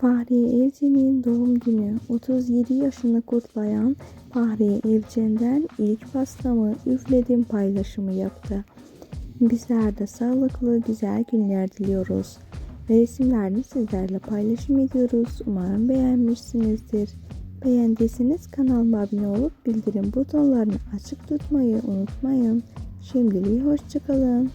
Fahriye Evcen'in doğum günü 37 yaşını kutlayan Fahriye Evcen'den ilk pastamı üfledim paylaşımı yaptı. Bizler de sağlıklı güzel günler diliyoruz. Ve resimlerini sizlerle paylaşım ediyoruz. Umarım beğenmişsinizdir. Beğendiyseniz kanalıma abone olup bildirim butonlarını açık tutmayı unutmayın. Şimdilik hoşçakalın.